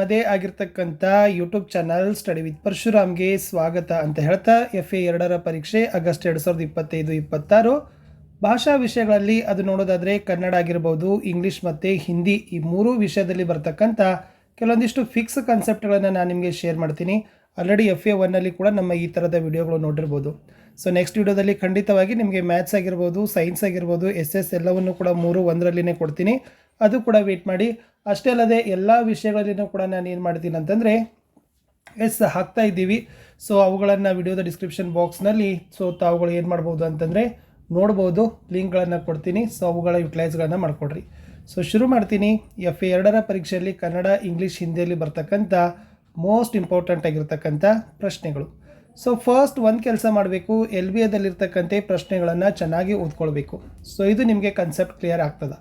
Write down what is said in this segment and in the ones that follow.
ನಿಮ್ಮದೇ ಆಗಿರ್ತಕ್ಕಂಥ YouTube channel study with ಪರಶುರಾಮ್ಗೆ ಸ್ವಾಗತ ಅಂತ ಹೇಳ್ತಾ ಎಫ್ ಎ ಎರಡರ ಪರೀಕ್ಷೆ ಆಗಸ್ಟ್ ಎರಡು ಸಾವಿರದ ಇಪ್ಪತ್ತೈದು, ಇಪ್ಪತ್ತಾರು. ಭಾಷಾ ವಿಷಯಗಳಲ್ಲಿ ಅದು ನೋಡೋದಾದರೆ ಕನ್ನಡ ಆಗಿರ್ಬೋದು ಇಂಗ್ಲೀಷ್ ಮತ್ತು ಹಿಂದಿ ಈ ಮೂರು ವಿಷಯದಲ್ಲಿ ಬರ್ತಕ್ಕಂಥ ಕೆಲವೊಂದಿಷ್ಟು ಫಿಕ್ಸ್ ಕಾನ್ಸೆಪ್ಟ್ಗಳನ್ನು ನಾನು ನಿಮಗೆ ಶೇರ್ ಮಾಡ್ತೀನಿ. ಆಲ್ರೆಡಿ ಎಫ್ ಎ ಒನ್ನಲ್ಲಿ ಕೂಡ ನಮ್ಮ ಈ ಥರದ ವಿಡಿಯೋಗಳು ನೋಡಿರ್ಬೋದು. ಸೊ ನೆಕ್ಸ್ಟ್ ವಿಡಿಯೋದಲ್ಲಿ ಖಂಡಿತವಾಗಿ ನಿಮಗೆ ಮ್ಯಾಥ್ಸ್ ಆಗಿರ್ಬೋದು ಸೈನ್ಸ್ ಆಗಿರ್ಬೋದು ಎಸ್ ಎಸ್ ಎಲ್ಲವನ್ನು ಕೂಡ ಮೂರು, ಒಂದರಲ್ಲಿನೇ ಕೊಡ್ತೀನಿ. ಅದು ಕೂಡ ವೇಟ್ ಮಾಡಿ. ಅಷ್ಟೇ ಅಲ್ಲದೆ ಎಲ್ಲ ವಿಷಯಗಳಲ್ಲಿನೂ ಕೂಡ ನಾನು ಏನು ಮಾಡ್ತೀನಿ ಅಂತಂದರೆ, ಎಸ್ ಹಾಕ್ತಾ ಇದ್ದೀವಿ. ಸೊ ಅವುಗಳನ್ನು ವಿಡಿಯೋದ ಡಿಸ್ಕ್ರಿಪ್ಷನ್ ಬಾಕ್ಸ್ನಲ್ಲಿ ಸೊ ತಾವುಗಳು ಏನು ಮಾಡ್ಬೋದು ಅಂತಂದರೆ, ನೋಡ್ಬೋದು, ಲಿಂಕ್ಗಳನ್ನು ಕೊಡ್ತೀನಿ. ಸೊ ಅವುಗಳ ಯುಟಿಲೈಸ್ಗಳನ್ನು ಮಾಡಿಕೊಡ್ರಿ. ಸೊ ಶುರು ಮಾಡ್ತೀನಿ. ಎಫ್ ಎರಡರ ಪರೀಕ್ಷೆಯಲ್ಲಿ ಕನ್ನಡ ಇಂಗ್ಲೀಷ್ ಹಿಂದಿಯಲ್ಲಿ ಬರ್ತಕ್ಕಂಥ ಮೋಸ್ಟ್ ಇಂಪಾರ್ಟೆಂಟ್ ಆಗಿರ್ತಕ್ಕಂಥ ಪ್ರಶ್ನೆಗಳು. ಸೊ ಫಸ್ಟ್ ಒಂದು ಕೆಲಸ ಮಾಡಬೇಕು. ಎಲ್ ಬಿ ಎದಲ್ಲಿರ್ತಕ್ಕಂಥ ಪ್ರಶ್ನೆಗಳನ್ನು ಚೆನ್ನಾಗಿ ಓದ್ಕೊಳ್ಬೇಕು. ಸೊ ಇದು ನಿಮಗೆ ಕನ್ಸೆಪ್ಟ್ ಕ್ಲಿಯರ್ ಆಗ್ತದೆ.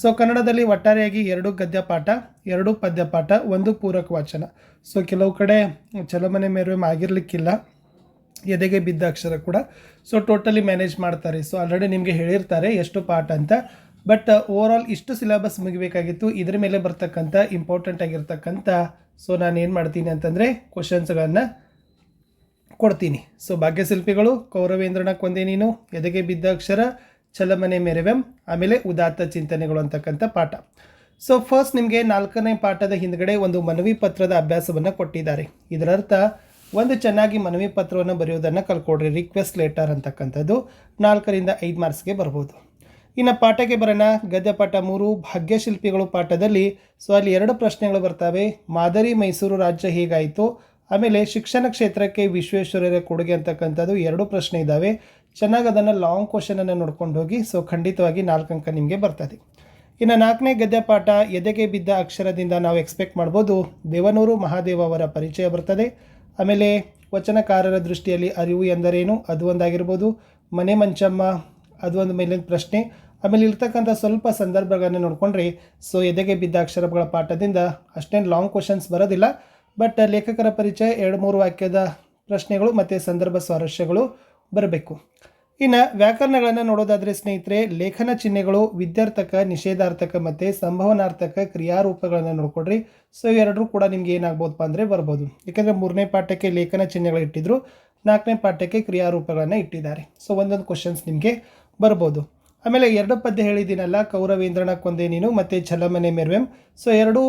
ಸೊ ಕನ್ನಡದಲ್ಲಿ ಒಟ್ಟಾರೆಯಾಗಿ ಎರಡು ಗದ್ಯ ಪಾಠ ಎರಡು ಪದ್ಯ ಪಾಠ ಒಂದು ಪೂರಕ ವಾಚನ. ಸೊ ಕೆಲವು ಕಡೆ ಚಲಮನೆ ಮೇರ್ವೆ ಆಗಿರಲಿಕ್ಕಿಲ್ಲ, ಎದೆಗೆ ಬಿದ್ದ ಅಕ್ಷರ ಕೂಡ. ಸೊ ಟೋಟಲಿ ಮ್ಯಾನೇಜ್ ಮಾಡ್ತಾರೆ. ಸೊ ಆಲ್ರೆಡಿ ನಿಮಗೆ ಹೇಳಿರ್ತಾರೆ ಎಷ್ಟು ಪಾಠ ಅಂತ. ಬಟ್ ಓವರ್ ಇಷ್ಟು ಸಿಲೆಬಸ್ ಮುಗಿಬೇಕಾಗಿತ್ತು. ಇದ್ರ ಮೇಲೆ ಬರ್ತಕ್ಕಂಥ ಇಂಪಾರ್ಟೆಂಟ್ ಆಗಿರ್ತಕ್ಕಂಥ ಸೊ ನಾನು ಏನು ಮಾಡ್ತೀನಿ ಅಂತಂದರೆ ಕ್ವಶನ್ಸ್ಗಳನ್ನು ಕೊಡ್ತೀನಿ. ಸೊ ಭಾಗ್ಯಶಿಲ್ಪಿಗಳು, ಕೌರವೇಂದ್ರನ ಕೊಂದೆ ನೀನು, ಎದೆಗೆ ಬಿದ್ದ ಅಕ್ಷರ ಚಲಮನೆ ಮೆರವೆಂ, ಆಮೇಲೆ ಉದಾತ್ತ ಚಿಂತನೆಗಳು ಅಂತಕ್ಕಂಥ ಪಾಠ. ಸೊ ಫಸ್ಟ್ ನಿಮಗೆ ನಾಲ್ಕನೇ ಪಾಠದ ಹಿಂದ್ಗಡೆ ಒಂದು ಮನವಿ ಪತ್ರದ ಅಭ್ಯಾಸವನ್ನು ಕೊಟ್ಟಿದ್ದಾರೆ. ಇದರರ್ಥ, ಒಂದು ಚೆನ್ನಾಗಿ ಮನವಿ ಪತ್ರವನ್ನು ಬರೆಯೋದನ್ನು ಕಲ್ಕೊಡ್ರಿ ರಿಕ್ವೆಸ್ಟ್ ಲೆಟರ್ ಅಂತಕ್ಕಂಥದ್ದು. ನಾಲ್ಕರಿಂದ ಐದು ಮಾರ್ಕ್ಸ್ಗೆ ಬರ್ಬೋದು. ಇನ್ನು ಪಾಠಕ್ಕೆ ಬರೋಣ. ಗದ್ಯ ಪಾಠ ಮೂರು, ಭಾಗ್ಯಶಿಲ್ಪಿಗಳು ಪಾಠದಲ್ಲಿ ಸೊ, ಅಲ್ಲಿ ಎರಡು ಪ್ರಶ್ನೆಗಳು ಬರ್ತವೆ. ಮಾದರಿ ಮೈಸೂರು ರಾಜ್ಯ ಹೇಗಾಯಿತು? ಆಮೇಲೆ ಶಿಕ್ಷಣ ಕ್ಷೇತ್ರಕ್ಕೆ ವಿಶ್ವೇಶ್ವರರ ಕೊಡುಗೆ ಅಂತಕ್ಕಂಥದ್ದು ಎರಡು ಪ್ರಶ್ನೆ ಇದ್ದಾವೆ. ಚೆನ್ನಾಗಿ ಅದನ್ನು ಲಾಂಗ್ ಕ್ವಶನನ್ನು ನೋಡ್ಕೊಂಡು ಹೋಗಿ. ಸೊ ಖಂಡಿತವಾಗಿ ನಾಲ್ಕು ಅಂಕ ನಿಮಗೆ ಬರ್ತದೆ. ಇನ್ನು ನಾಲ್ಕನೇ ಗದ್ಯ ಪಾಠ, ಎದೆಗೆ ಬಿದ್ದ ಅಕ್ಷರದಿಂದ ನಾವು ಎಕ್ಸ್ಪೆಕ್ಟ್ ಮಾಡ್ಬೋದು. ದೇವನೂರು ಮಹಾದೇವ ಅವರ ಪರಿಚಯ ಬರ್ತದೆ. ಆಮೇಲೆ ವಚನಕಾರರ ದೃಷ್ಟಿಯಲ್ಲಿ ಅರಿವು ಎಂದರೇನು? ಅದು ಒಂದಾಗಿರ್ಬೋದು. ಮನೆ ಮಂಚಮ್ಮ, ಅದು ಒಂದು ಮೇಲಿನ ಪ್ರಶ್ನೆ. ಆಮೇಲೆ ಇರ್ತಕ್ಕಂಥ ಸ್ವಲ್ಪ ಸಂದರ್ಭಗಳನ್ನು ನೋಡಿಕೊಂಡ್ರೆ ಸೊ ಎದೆಗೆ ಬಿದ್ದ ಅಕ್ಷರಗಳ ಪಾಠದಿಂದ ಅಷ್ಟೇನು ಲಾಂಗ್ ಕ್ವಶನ್ಸ್ ಬರೋದಿಲ್ಲ. ಬಟ್ ಲೇಖಕರ ಪರಿಚಯ ಎರಡು ಮೂರು ವಾಕ್ಯದ ಪ್ರಶ್ನೆಗಳು ಮತ್ತು ಸಂದರ್ಭ ಸ್ವಾರಸ್ಯಗಳು ಬರಬೇಕು. ಇನ್ನು ವ್ಯಾಕರಣಗಳನ್ನು ನೋಡೋದಾದರೆ ಸ್ನೇಹಿತರೆ, ಲೇಖನ ಚಿಹ್ನೆಗಳು ವಿದ್ಯಾರ್ಥಕ, ನಿಷೇಧಾರ್ಥಕ ಮತ್ತು ಸಂಭವನಾರ್ಥಕ ಕ್ರಿಯಾರೂಪಗಳನ್ನು ನೋಡ್ಕೊಡ್ರಿ. ಸೊ ಇವೆರಡರೂ ಕೂಡ ನಿಮ್ಗೆ ಏನಾಗ್ಬೋದಪ್ಪ ಅಂದರೆ ಬರ್ಬೋದು. ಯಾಕಂದರೆ ಮೂರನೇ ಪಾಠಕ್ಕೆ ಲೇಖನ ಚಿಹ್ನೆಗಳು ಇಟ್ಟಿದ್ರು, ನಾಲ್ಕನೇ ಪಾಠಕ್ಕೆ ಕ್ರಿಯಾರೂಪಗಳನ್ನು ಇಟ್ಟಿದ್ದಾರೆ. ಸೊ ಒಂದೊಂದು ಕ್ವಶನ್ಸ್ ನಿಮಗೆ ಬರ್ಬೋದು. ಆಮೇಲೆ ಎರಡು ಪದ್ಯ ಹೇಳಿದ್ದೀನಲ್ಲ, ಕೌರವೇಂದ್ರನ ಕೊಂದೆ ನೀನು ಮತ್ತು ಛಲಮನೆ ಮೆರ್ವೆಂ. ಸೊ ಎರಡೂ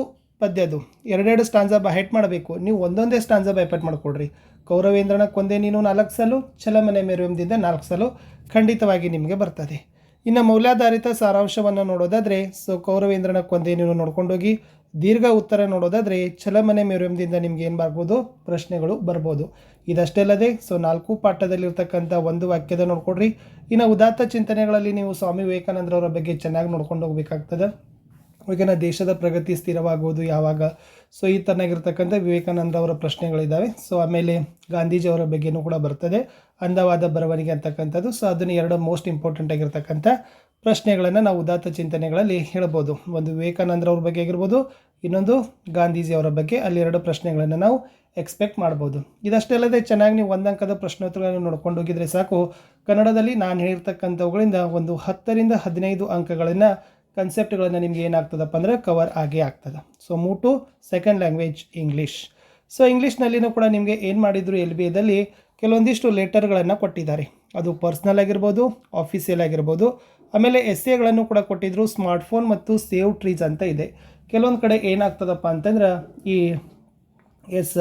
ಪದ್ಯದು ಎರಡೆರಡು ಸ್ಟಾನ್ಸ ಬೈಟ್ ಮಾಡಬೇಕು. ನೀವು ಒಂದೊಂದೇ ಸ್ಟಾನ್ಸ ಬೈಪಟ್ ಮಾಡಿಕೊಡ್ರಿ. ಕೌರವೇಂದ್ರನ ಕೊಂದೆ ನೀನು ನಾಲ್ಕು ಸಲು ಛಲಮನೆ ಮೆರುವೆಂದಿಂದ ನಾಲ್ಕು ಸಲು ಖಂಡಿತವಾಗಿ ನಿಮಗೆ ಬರ್ತದೆ. ಇನ್ನು ಮೌಲ್ಯಾಧಾರಿತ ಸಾರಾಂಶವನ್ನು ನೋಡೋದಾದರೆ, ಸೊ ಕೌರವೇಂದ್ರನ ಕೊಂದೆ ನೀನು ನೋಡ್ಕೊಂಡೋಗಿ, ದೀರ್ಘ ಉತ್ತರ ನೋಡೋದಾದರೆ ಛಲಮನೆ ಮೆರುವೆಂದಿಂದ ನಿಮ್ಗೆ ಏನು ಬರ್ಬೋದು? ಪ್ರಶ್ನೆಗಳು ಬರ್ಬೋದು. ಇದಷ್ಟೇ ಅಲ್ಲದೆ, ಸೊ ನಾಲ್ಕು ಪಾಠದಲ್ಲಿರ್ತಕ್ಕಂಥ ಒಂದು ವಾಕ್ಯದ ನೋಡ್ಕೊಡ್ರಿ. ಇನ್ನು ಉದಾತ್ತ ಚಿಂತನೆಗಳಲ್ಲಿ ನೀವು ಸ್ವಾಮಿ ವಿವೇಕಾನಂದರವರ ಬಗ್ಗೆ ಚೆನ್ನಾಗಿ ನೋಡ್ಕೊಂಡು ಹೋಗ್ಬೇಕಾಗ್ತದೆ. ಈಗಿನ ದೇಶದ ಪ್ರಗತಿ ಸ್ಥಿರವಾಗುವುದು ಯಾವಾಗ? ಸೊ ಈ ಥರನಾಗಿರ್ತಕ್ಕಂಥ ವಿವೇಕಾನಂದ ಅವರ ಪ್ರಶ್ನೆಗಳಿದ್ದಾವೆ ಸೊ ಆಮೇಲೆ ಗಾಂಧೀಜಿಯವರ ಬಗ್ಗೆನೂ ಕೂಡ ಬರ್ತದೆ. ಅಂದವಾದ ಬರವಣಿಗೆ ಅಂತಕ್ಕಂಥದ್ದು. ಸೊ ಅದನ್ನು ಎರಡು ಮೋಸ್ಟ್ ಇಂಪಾರ್ಟೆಂಟ್ ಆಗಿರ್ತಕ್ಕಂಥ ಪ್ರಶ್ನೆಗಳನ್ನು ನಾವು ಉದಾತ್ತ ಚಿಂತನೆಗಳಲ್ಲಿ ಹೇಳ್ಬೋದು. ಒಂದು ವಿವೇಕಾನಂದರವ್ರ ಬಗ್ಗೆ ಆಗಿರ್ಬೋದು, ಇನ್ನೊಂದು ಗಾಂಧೀಜಿಯವರ ಬಗ್ಗೆ. ಅಲ್ಲಿ ಎರಡು ಪ್ರಶ್ನೆಗಳನ್ನು ನಾವು ಎಕ್ಸ್ಪೆಕ್ಟ್ ಮಾಡ್ಬೋದು. ಇದಷ್ಟೇ ಅಲ್ಲದೆ ಚೆನ್ನಾಗಿ ನೀವು ಒಂದಂಕದ ಪ್ರಶ್ನೋತ್ತರಗಳನ್ನು ನೋಡ್ಕೊಂಡು ಹೋಗಿದರೆ ಸಾಕು. ಕನ್ನಡದಲ್ಲಿ ನಾನು ಹೇಳಿರ್ತಕ್ಕಂಥವುಗಳಿಂದ ಒಂದು ಹತ್ತರಿಂದ ಹದಿನೈದು ಅಂಕಗಳನ್ನು ಕನ್ಸೆಪ್ಟ್ಗಳನ್ನು ನಿಮ್ಗೆ ಏನಾಗ್ತದಪ್ಪ ಅಂದರೆ ಕವರ್ ಆಗೇ ಆಗ್ತದೆ. ಸೊ ಮೂಟು ಸೆಕೆಂಡ್ ಲ್ಯಾಂಗ್ವೇಜ್ ಇಂಗ್ಲೀಷ್ ಸೊ ಇಂಗ್ಲೀಷ್ನಲ್ಲಿನೂ ಕೂಡ ನಿಮಗೆ ಏನು ಮಾಡಿದ್ರು ಎಲ್ ಬಿ ಎದಲ್ಲಿ ಕೆಲವೊಂದಿಷ್ಟು ಲೆಟರ್ಗಳನ್ನು ಕೊಟ್ಟಿದ್ದಾರೆ. ಅದು ಪರ್ಸ್ನಲ್ ಆಗಿರ್ಬೋದು ಆಫೀಸಿಯಲ್ ಆಗಿರ್ಬೋದು, ಆಮೇಲೆ ಎಸ್ ಎಗಳನ್ನು ಕೂಡ ಕೊಟ್ಟಿದ್ರು ಸ್ಮಾರ್ಟ್ಫೋನ್ ಮತ್ತು ಸೇವ್ ಟ್ರೀಸ್ ಅಂತ ಇದೆ. ಕೆಲವೊಂದು ಕಡೆ ಏನಾಗ್ತದಪ್ಪ ಅಂತಂದ್ರೆ ಈ ಎಸ್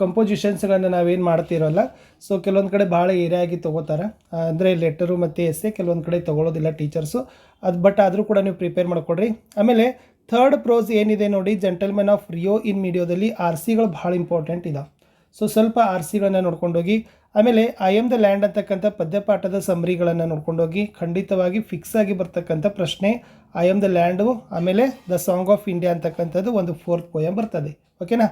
ಕಂಪೋಸಿಷನ್ಸ್ಗಳನ್ನು ನಾವೇನು ಮಾಡ್ತಿರೋಲ್ಲ. ಸೊ ಕೆಲವೊಂದು ಕಡೆ ಭಾಳ ಏರಿಯಾಗಿ ತೊಗೋತಾರೆ. ಅಂದರೆ ಲೆಟರು ಮತ್ತು ಎಸ್ಸೆ ಕೆಲವೊಂದು ಕಡೆ ತೊಗೊಳೋದಿಲ್ಲ ಟೀಚರ್ಸು ಅದು ಬಟ್ ಆದರೂ ಕೂಡ ನೀವು ಪ್ರಿಪೇರ್ ಮಾಡಿಕೊಡ್ರಿ. ಆಮೇಲೆ ಥರ್ಡ್ ಪ್ರೋಸ್ ಏನಿದೆ ನೋಡಿ ಜೆಂಟಲ್ಮೆನ್ ಆಫ್ ರಿಯೋ ಇನ್ ಮೀಡಿಯೋದಲ್ಲಿ ಆರ್ ಸಿಗಳು ಭಾಳ ಇಂಪಾರ್ಟೆಂಟ್ ಇದಾವೆ. ಸೊ ಸ್ವಲ್ಪ ಆರ್ ಸಿಗಳನ್ನು ನೋಡ್ಕೊಂಡೋಗಿ, ಆಮೇಲೆ ಐ ಎಂ ದ ಲ್ಯಾಂಡ್ ಅಂತಕ್ಕಂಥ ಪದ್ಯಪಾಠದ ಸಮರಿಗಳನ್ನು ನೋಡ್ಕೊಂಡೋಗಿ, ಖಂಡಿತವಾಗಿ ಫಿಕ್ಸ್ ಆಗಿ ಬರ್ತಕ್ಕಂಥ ಪ್ರಶ್ನೆ ಐ ಎಂ ದ ಲ್ಯಾಂಡು ಆಮೇಲೆ ದ ಸಾಂಗ್ ಆಫ್ ಇಂಡಿಯಾ ಅಂತಕ್ಕಂಥದ್ದು ಒಂದು ಫೋರ್ತ್ ಪೋಯಮ್ ಬರ್ತದೆ. ಓಕೆನಾ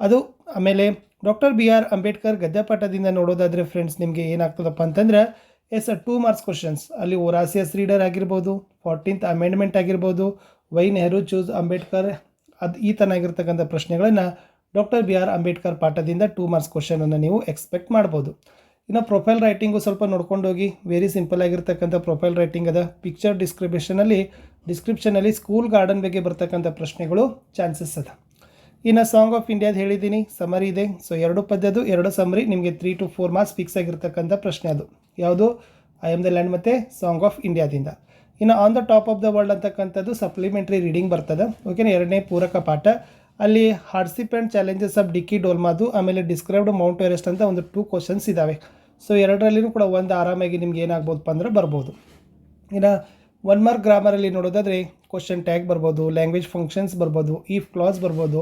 ಅದು ಆಮೇಲೆ ಡಾಕ್ಟರ್ ಬಿ ಆರ್ ಅಂಬೇಡ್ಕರ್ ಗದ್ಯಪಾಠದಿಂದ ನೋಡೋದಾದರೆ ಫ್ರೆಂಡ್ಸ್ ನಿಮಗೆ ಏನಾಗ್ತದಪ್ಪ ಅಂತಂದ್ರೆ ಎಸ್ ಟೂ ಮಾರ್ಕ್ಸ್ ಕ್ವಶನ್ಸ್ ಅಲ್ಲಿ ಒರಾಸಿಯಸ್ ರೀಡರ್ ಆಗಿರ್ಬೋದು ಫಾರ್ಟೀನ್ತ್ ಅಮೆಂಡ್ಮೆಂಟ್ ಆಗಿರ್ಬೋದು, ವೈ ನೆಹರು ಚೂಸ್ ಅಂಬೇಡ್ಕರ್, ಅದು ಈ ಥರನಾಗಿರ್ತಕ್ಕಂಥ ಪ್ರಶ್ನೆಗಳನ್ನು ಡಾಕ್ಟರ್ ಬಿ ಆರ್ ಅಂಬೇಡ್ಕರ್ ಪಾಠದಿಂದ ಟೂ ಮಾರ್ಕ್ಸ್ ಕ್ವಶನನ್ನು ನೀವು ಎಕ್ಸ್ಪೆಕ್ಟ್ ಮಾಡ್ಬೋದು. ಇನ್ನು ಪ್ರೊಫೈಲ್ ರೈಟಿಂಗು ಸ್ವಲ್ಪ ನೋಡ್ಕೊಂಡೋಗಿ ವೆರಿ ಸಿಂಪಲ್ ಆಗಿರ್ತಕ್ಕಂಥ ಪ್ರೊಫೈಲ್ ರೈಟಿಂಗ್ ಅದ ಪಿಕ್ಚರ್ ಡಿಸ್ಕ್ರಿಪ್ಷನಲ್ಲಿ ಡಿಸ್ಕ್ರಿಪ್ಷನಲ್ಲಿ ಸ್ಕೂಲ್ ಗಾರ್ಡನ್ ಬಗ್ಗೆ ಬರ್ತಕ್ಕಂಥ ಪ್ರಶ್ನೆಗಳು ಚಾನ್ಸಸ್ ಅದ. ಇನ್ನು ಸಾಂಗ್ ಆಫ್ ಇಂಡಿಯಾದ ಹೇಳಿದ್ದೀನಿ. ಸಮರಿ ಇದೆ. ಸೊ ಎರಡು ಪದ್ಯದು ಎರಡು ಸಮರಿ ನಿಮಗೆ three to four marks fix ಆಗಿರ್ತಕ್ಕಂಥ ಪ್ರಶ್ನೆ ಅದು. ಯಾವುದು? ಐ ಆಮ್ ದ ಲ್ಯಾಂಡ್ ಮತ್ತು ಸಾಂಗ್ ಆಫ್ ಇಂಡಿಯಾದಿಂದ ಇನ್ನು on the top of the world ಅಂತಕ್ಕಂಥದ್ದು ಸಪ್ಲಿಮೆಂಟ್ರಿ ರೀಡಿಂಗ್ ಬರ್ತದೆ. ಓಕೆನಾ ಎರಡನೇ ಪೂರಕ ಪಾಠ. ಅಲ್ಲಿ ಹಾರ್ಸಿಪ್ ಆ್ಯಂಡ್ ಚಾಲೆಂಜಸ್ ಆಫ್ ಡಿಕ್ಕಿ ಡೋಲ್ಮಾದು ಆಮೇಲೆ ಡಿಸ್ಕ್ರೈಬ್ಡ್ ಮೌಂಟ್ ಎರೆಸ್ಟ್ ಅಂತ ಒಂದು ಟೂ ಕ್ವಶನ್ಸ್ ಇದ್ದಾವೆ ಸೊ ಎರಡರಲ್ಲಿನೂ ಕೂಡ ಒಂದು ಆರಾಮಾಗಿ ನಿಮ್ಗೆ ಏನಾಗ್ಬೋದಪ್ಪ ಅಂದ್ರೆ ಬರ್ಬೋದು. ಇನ್ನು ಒನ್ ಮಾರ್ಕ್ ಗ್ರಾಮರಲ್ಲಿ ನೋಡೋದಾದರೆ ಕ್ವಶನ್ ಟ್ಯಾಗ್ ಬರ್ಬೋದು ಲ್ಯಾಂಗ್ವೇಜ್ ಫಂಕ್ಷನ್ಸ್ ಬರ್ಬೋದು ಈಫ್ ಕ್ಲಾಸ್ ಬರ್ಬೋದು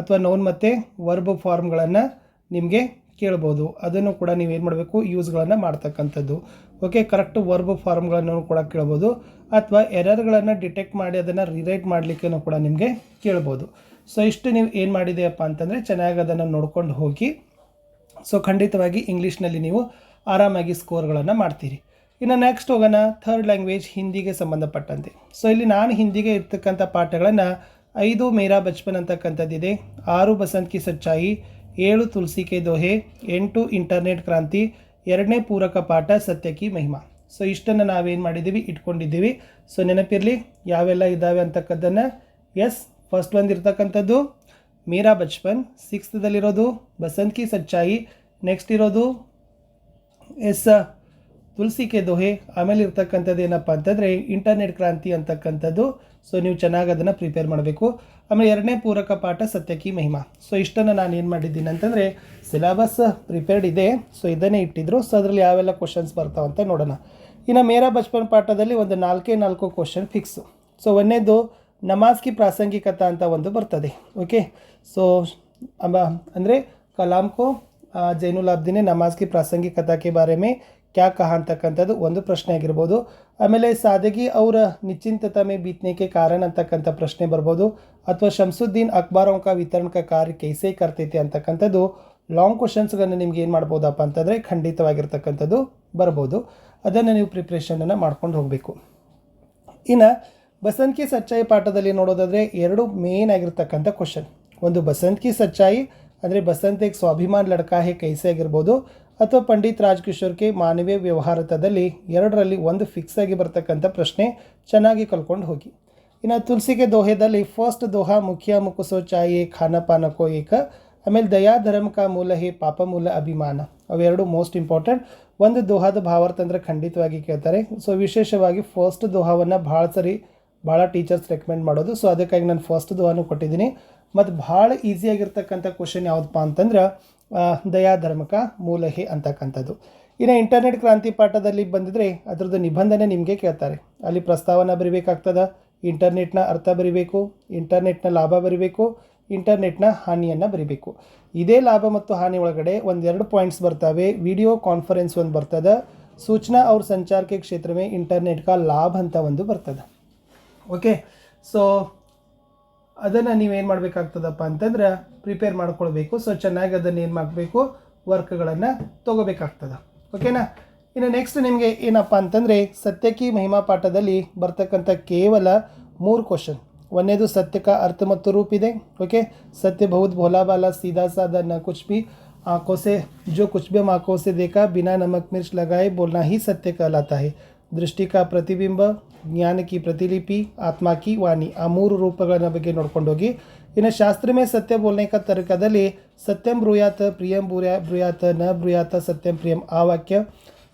ಅಥವಾ ನೌನ್ ಮತ್ತು ವರ್ಬ್ ಫಾರ್ಮ್ಗಳನ್ನು ನಿಮಗೆ ಕೇಳ್ಬೋದು. ಅದನ್ನು ಕೂಡ ನೀವು ಏನು ಮಾಡಬೇಕು? ಯೂಸ್ಗಳನ್ನು ಮಾಡ್ತಕ್ಕಂಥದ್ದು. ಓಕೆ ಕರೆಕ್ಟ್ ವರ್ಬ್ ಫಾರ್ಮ್ಗಳನ್ನು ಕೂಡ ಕೇಳ್ಬೋದು. ಅಥವಾ ಎರರ್ಗಳನ್ನು ಡಿಟೆಕ್ಟ್ ಮಾಡಿ ಅದನ್ನು ರಿರೈಟ್ ಮಾಡಲಿಕ್ಕೂ ಕೂಡ ನಿಮಗೆ ಕೇಳ್ಬೋದು. ಸೊ ಇಷ್ಟು ನೀವು ಏನು ಮಾಡಿದೆಯಪ್ಪ ಅಂತಂದರೆ ಚೆನ್ನಾಗಿ ಅದನ್ನು ನೋಡ್ಕೊಂಡು ಹೋಗಿ. ಸೊ ಖಂಡಿತವಾಗಿ ಇಂಗ್ಲೀಷ್ನಲ್ಲಿ ನೀವು ಆರಾಮಾಗಿ ಸ್ಕೋರ್ಗಳನ್ನು ಮಾಡ್ತೀರಿ. ಇನ್ನು ನೆಕ್ಸ್ಟ್ ಹೋಗೋಣ. ಥರ್ಡ್ ಲ್ಯಾಂಗ್ವೇಜ್ ಹಿಂದಿಗೆ ಸಂಬಂಧಪಟ್ಟಂತೆ. ಸೊ ಇಲ್ಲಿ ನಾನು ಹಿಂದಿಗೆ ಇರ್ತಕ್ಕಂಥ ಪಾಠಗಳನ್ನು ಐದು ಮೇರಾ ಬಚ್ಪನ್ ಅಂತಕ್ಕಂಥದ್ದಿದೆ. ಆರು ಬಸಂತ್ ಕಿ ಸಚ್ಚಾಯಿ, ಏಳು ತುಳಸಿ ಕೆ ದೋಹೆ, ಎಂಟು ಇಂಟರ್ನೆಟ್ ಕ್ರಾಂತಿ, ಎರಡನೇ ಪೂರಕ ಪಾಠ ಸತ್ಯ ಕಿ ಮಹಿಮಾ. ಸೊ, ಇಷ್ಟನ್ನು ನಾವೇನು ಮಾಡಿದ್ದೀವಿ ಇಟ್ಕೊಂಡಿದ್ದೀವಿ. ಸೊ, ನೆನಪಿರಲಿ, ಯಾವೆಲ್ಲ ಇದ್ದಾವೆ ಅಂತಕ್ಕದ್ದನ್ನು. ಎಸ್ ಫಸ್ಟ್ ಒಂದು ಇರ್ತಕ್ಕಂಥದ್ದು, ಮೀರಾ ಬಚ್ಪನ್. ಸಿಕ್ಸ್ತ್ದಲ್ಲಿರೋದು ಬಸಂತ್ ಕಿ ಸಚ್ಚಾಯಿ. ನೆಕ್ಸ್ಟ್ ಇರೋದು ಎಸ್ ತುಳಸಿ ಕೆ ದೋಹೆ ಆಮೇಲೆ ಇರ್ತಕ್ಕಂಥದ್ದು ಏನಪ್ಪ ಅಂತಂದರೆ ಇಂಟರ್ನೆಟ್ ಕ್ರಾಂತಿ ಅಂತಕ್ಕಂಥದ್ದು. ಸೊ ನೀವು ಚೆನ್ನಾಗಿ ಅದನ್ನು ಪ್ರಿಪೇರ್ ಮಾಡಬೇಕು. ಆಮೇಲೆ ಎರಡನೇ ಪೂರಕ ಪಾಠ ಸತ್ಯಕಿ ಮಹಿಮಾ. ಸೊ ಇಷ್ಟನ್ನು ನಾನು ಏನು ಮಾಡಿದ್ದೀನಿ ಅಂತಂದರೆ ಸಿಲೆಬಸ್ ಪ್ರಿಪೇರ್ಡ್ ಇದೆ. ಸೊ ಇದನ್ನೇ ಇಟ್ಟಿದ್ರು. ಸೊ ಅದರಲ್ಲಿ ಯಾವೆಲ್ಲ ಕ್ವಶನ್ಸ್ ಬರ್ತಾವಂತ ನೋಡೋಣ. ಇನ್ನು ಮೇರಾ ಬಚ್ಪನ್ ಪಾಠದಲ್ಲಿ ಒಂದು ನಾಲ್ಕೇ ನಾಲ್ಕು ಕ್ವಶನ್ ಫಿಕ್ಸು ಸೊ ಒಂದನೇದು ನಮಾಜ್ ಕಿ ಪ್ರಾಸಂಗಿಕತಾ ಅಂತ ಒಂದು ಬರ್ತದೆ. ಓಕೆ ಸೊ ಅಂದರೆ ಕಲಾಂ ಕೋ ಜೈನುಲ್ ಅಬ್ದಿನೇ ನಮಾಜ್ ಕಿ ಪ್ರಾಸಂಗಿಕತಾ ಕೆ ಬಾರೆ ಮೇ ಕ್ಯಾ ಕಹ ಅಂತಕ್ಕಂಥದ್ದು ಒಂದು ಪ್ರಶ್ನೆ ಆಗಿರ್ಬೋದು. ಆಮೇಲೆ ಸಾದಗಿ ಅವರ ನಿಶ್ಚಿಂತ ತಮೆ ಬೀತ್ನೆಗೆ ಕಾರಣ ಅಂತಕ್ಕಂಥ ಪ್ರಶ್ನೆ ಬರ್ಬೋದು. ಅಥವಾ ಶಂಸುದ್ದೀನ್ ಅಕ್ಬಾರ್ ಅಂಕ ವಿತರಣಕ ಕಾರ್ಯ ಕೈಸೆ ಕರ್ತೈತಿ ಅಂತಕ್ಕಂಥದ್ದು. ಲಾಂಗ್ ಕ್ವಶನ್ಸ್ಗಳನ್ನು ನಿಮ್ಗೆ ಏನು ಮಾಡ್ಬೋದಪ್ಪ ಅಂತಂದರೆ ಖಂಡಿತವಾಗಿರ್ತಕ್ಕಂಥದ್ದು ಬರ್ಬೋದು. ಅದನ್ನು ನೀವು ಪ್ರಿಪ್ರೇಷನನ್ನು ಮಾಡ್ಕೊಂಡು ಹೋಗಬೇಕು. ಇನ್ನು ಬಸಂತ್ಕಿ ಸಚ್ಚಾಯಿ ಪಾಠದಲ್ಲಿ ನೋಡೋದಾದರೆ ಎರಡು ಮೇನ್ ಆಗಿರ್ತಕ್ಕಂಥ ಕ್ವಶನ್. ಒಂದು ಬಸಂತ್ಕಿ ಸಚ್ಚಾಯಿ, ಅಂದರೆ ಬಸಂತ್ ಸ್ವಾಭಿಮಾನ್ ಲಡ್ಕಾ ಹೇ ಕೈಸೆ ಆಗಿರ್ಬೋದು. ಅಥವಾ ಪಂಡಿತ್ ರಾಜ್ಕಿಶೋರ್ ಕೆ ಮಾನವೀಯ ವ್ಯವಹಾರತದಲ್ಲಿ ಎರಡರಲ್ಲಿ ಒಂದು ಫಿಕ್ಸ್ ಆಗಿ ಬರ್ತಕ್ಕಂಥ ಪ್ರಶ್ನೆ ಚೆನ್ನಾಗಿ ಕಲ್ಕೊಂಡು ಹೋಗಿ. ಇನ್ನು ತುಳಸಿಗೆ ದೋಹೆದಲ್ಲಿ ಫಸ್ಟ್ ದೋಹ ಮುಖ್ಯ ಮುಕುಸೋ ಚಾಯಿ ಖಾನ ಪಾನಕೋ ಏಕ, ಆಮೇಲೆ ದಯಾ ಧರ್ಮ ಕಾ ಮೂಲ ಹೇ ಪಾಪ ಮೂಲ ಅಭಿಮಾನ. ಅವೆರಡು ಮೋಸ್ಟ್ ಇಂಪಾರ್ಟೆಂಟ್ ಒಂದು ದೋಹದ ಭಾವಾರ್ಥ ಅಂದರೆ ಖಂಡಿತವಾಗಿ ಕೇಳ್ತಾರೆ. ಸೊ ವಿಶೇಷವಾಗಿ ಫಸ್ಟ್ ದೋಹವನ್ನು ಭಾಳ ಸರಿ ಭಾಳ ಟೀಚರ್ಸ್ ರೆಕಮೆಂಡ್ ಮಾಡೋದು. ಸೊ ಅದಕ್ಕಾಗಿ ನಾನು ಫಸ್ಟ್ ದೋಹನೂ ಕೊಟ್ಟಿದ್ದೀನಿ. ಮತ್ತು ಭಾಳ ಈಸಿಯಾಗಿರ್ತಕ್ಕಂಥ ಕ್ವಶನ್ ಯಾವುದಪ್ಪ ಅಂತಂದ್ರೆ ಆ, ಮೂಲಹಿ ಅಂತಕ್ಕಂಥದ್ದು. ಇನ್ನು ಇಂಟರ್ನೆಟ್ ಕ್ರಾಂತಿ ಪಾಠದಲ್ಲಿ ಬಂದಿದ್ರೆ ಅದರದ್ದು ನಿಬಂಧನೆ ನಿಮಗೆ ಕೇಳ್ತಾರೆ. ಅಲ್ಲಿ ಪ್ರಸ್ತಾವನ ಬರಿಬೇಕಾಗ್ತದೆ ಇಂಟರ್ನೆಟ್ನ ಅರ್ಥ ಬರಿಬೇಕು ಇಂಟರ್ನೆಟ್ನ ಲಾಭ ಬರಿಬೇಕು ಇಂಟರ್ನೆಟ್ನ ಹಾನಿಯನ್ನು ಬರಿಬೇಕು. ಇದೇ ಲಾಭ ಮತ್ತು ಹಾನಿ ಒಳಗಡೆ ಒಂದೆರಡು ಪಾಯಿಂಟ್ಸ್ ಬರ್ತವೆ. ವಿಡಿಯೋ ಕಾನ್ಫರೆನ್ಸ್ ಒಂದು ಬರ್ತದೆ ಸೂಚನಾ ಅವ್ರ ಸಂಚಾರಕ್ಕೆ ಕ್ಷೇತ್ರವೇ ಇಂಟರ್ನೆಟ್ ಲಾಭ ಅಂತ ಒಂದು ಬರ್ತದೆ. ಓಕೆ ಸೊ ಅದನ್ನು ನೀವೇನು ಮಾಡಬೇಕಾಗ್ತದಪ್ಪ ಅಂತಂದ್ರೆ ಪ್ರಿಪೇರ್ ಮಾಡ್ಕೊಳ್ಬೇಕು ಸೊ ಚೆನ್ನಾಗಿ ಅದನ್ನು ಏನು ಮಾಡಬೇಕು ವರ್ಕ್ಗಳನ್ನು ತೊಗೋಬೇಕಾಗ್ತದೆ ಓಕೆನಾ ಇನ್ನು ನೆಕ್ಸ್ಟ್ ನಿಮಗೆ ಏನಪ್ಪ ಅಂತಂದರೆ ಸತ್ಯಕಿ ಮಹಿಮಾ ಪಾಠದಲ್ಲಿ ಬರ್ತಕ್ಕಂಥ ಕೇವಲ ಮೂರು ಕ್ವಶನ್ ಒಂದನೇದು ಸತ್ಯ का अर्थ ಮತ್ತು ರೂಪ್ ಇದೆ ಓಕೆ सत्य बहुत भोला भाला सीधा साधा न कुछ भी आंखों से जो कुछ भी हम आंखों से देखा बिना नमक मिर्च लगाए बोलना ही सत्य कहलाता है ದೃಷ್ಟಿ ಕಾ ಪ್ರತಿಬಿಂಬ ಜ್ಞಾನ ಕಿ ಪ್ರತಿಲಿಪಿ, ಆತ್ಮಾಕಿ ವಾಣಿ ಆ ಮೂರು ರೂಪಗಳನ್ನ ಬಗ್ಗೆ ನೋಡ್ಕೊಂಡೋಗಿ. ಇನ್ನು ಶಾಸ್ತ್ರಮೇ ಸತ್ಯ ಬೋಲ್ನೇಕ ತರ್ಕದಲ್ಲಿ ಸತ್ಯಂ ಬ್ರೂಯಾತ, ಪ್ರಿಯಂ ಬ್ರೂಯಾ, ಬ್ರೂಯಾತ, ನ ಬ್ರೂಯಾತ, ಸತ್ಯಂ ಪ್ರಿಯಂ ಆ ವಾಕ್ಯ.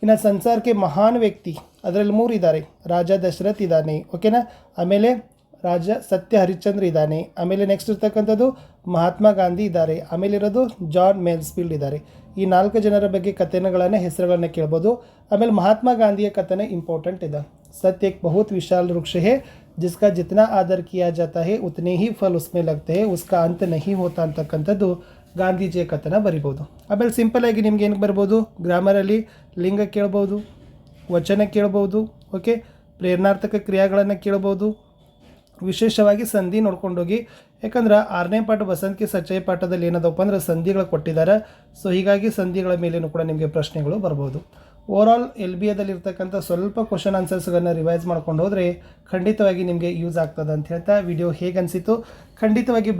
ಇನ್ನು ಸಂಸಾರಕ್ಕೆ ಮಹಾನ್ ವ್ಯಕ್ತಿ, ಅದರಲ್ಲಿ ಮೂರು ಇದ್ದಾರೆ ರಾಜ ದಶರಥ್ ಇದ್ದಾನೆ, ಓಕೆನಾ? ಆಮೇಲೆ ರಾಜ ಸತ್ಯ ಹರಿಶ್ಚಂದ್ರ ಇದ್ದಾನೆ. ಆಮೇಲೆ ನೆಕ್ಸ್ಟ್ ಇರ್ತಕ್ಕಂಥದ್ದು ಮಹಾತ್ಮ ಗಾಂಧಿ ಇದ್ದಾರೆ. ಆಮೇಲೆ ಇರೋದು ಜಾನ್ ಮೇಲ್ಸ್ಫೀಲ್ಡ್ ಇದ್ದಾರೆ. ಈ ನಾಲ್ಕು ಜನರ ಬಗ್ಗೆ ಕಥೆನಗಳನ್ನು, ಹೆಸರುಗಳನ್ನ ಕೇಳ್ಬೋದು. ಆಮೇಲೆ ಮಹಾತ್ಮ ಗಾಂಧಿಯ ಕಥೆನೇ ಇಂಪಾರ್ಟೆಂಟ್ ಇದೆ. सत्य एक बहुत विशाल वृक्ष है जिसका जितना आदर किया जाता है उतने ही फल उसमें लगते हैं उसका अंत नहीं होता ಅಂತಕ್ಕಂಥದ್ದು ಗಾಂಧೀಜಿಯ ಕಥನ ಬರಿಬೋದು ಆಮೇಲೆ ಸಿಂಪಲ್ ಆಗಿ ನಿಮ್ಗೆ ಏನು ಬರ್ಬೋದು ಗ್ರಾಮರಲ್ಲಿ ಲಿಂಗ ಕೇಳ್ಬೋದು ವಚನ ಕೇಳ್ಬೋದು ಓಕೆ ಪ್ರೇರಣಾರ್ಥಕ ಕ್ರಿಯಾಗಳನ್ನು ಕೇಳ್ಬೋದು ವಿಶೇಷವಾಗಿ ಸಂಧಿ ನೋಡ್ಕೊಂಡೋಗಿ ಯಾಕಂದ್ರೆ ಆರನೇ ಪಾಠ ವಸಂತಕಿ ಸಚ್ಚಯ ಪಾಠದಲ್ಲಿ ಏನದಪ್ಪ ಅಂದ್ರೆ ಸಂಧಿಗಳು ಕೊಟ್ಟಿದ್ದಾರೆ ಸೊ ಹೀಗಾಗಿ ಸಂಧಿಗಳ ಮೇಲೇನು ಕೂಡ ನಿಮಗೆ ಪ್ರಶ್ನೆಗಳು ಬರ್ಬೋದು ಓವರಾಲ್ ಎಲ್ ಬಿ ಎದಲ್ಲಿರ್ತಕ್ಕಂಥ ಸ್ವಲ್ಪ ಕ್ವಶನ್ ಆನ್ಸರ್ಸ್ಗಳನ್ನ ರಿವೈಸ್ ಮಾಡ್ಕೊಂಡು ಹೋದರೆ ಖಂಡಿತವಾಗಿ ನಿಮಗೆ ಯೂಸ್ ಆಗ್ತದೆ ಅಂತ ಹೇಳ್ತಾ ವಿಡಿಯೋ ಹೇಗೆ ಅನಿಸಿತು ಖಂಡಿತವಾಗಿ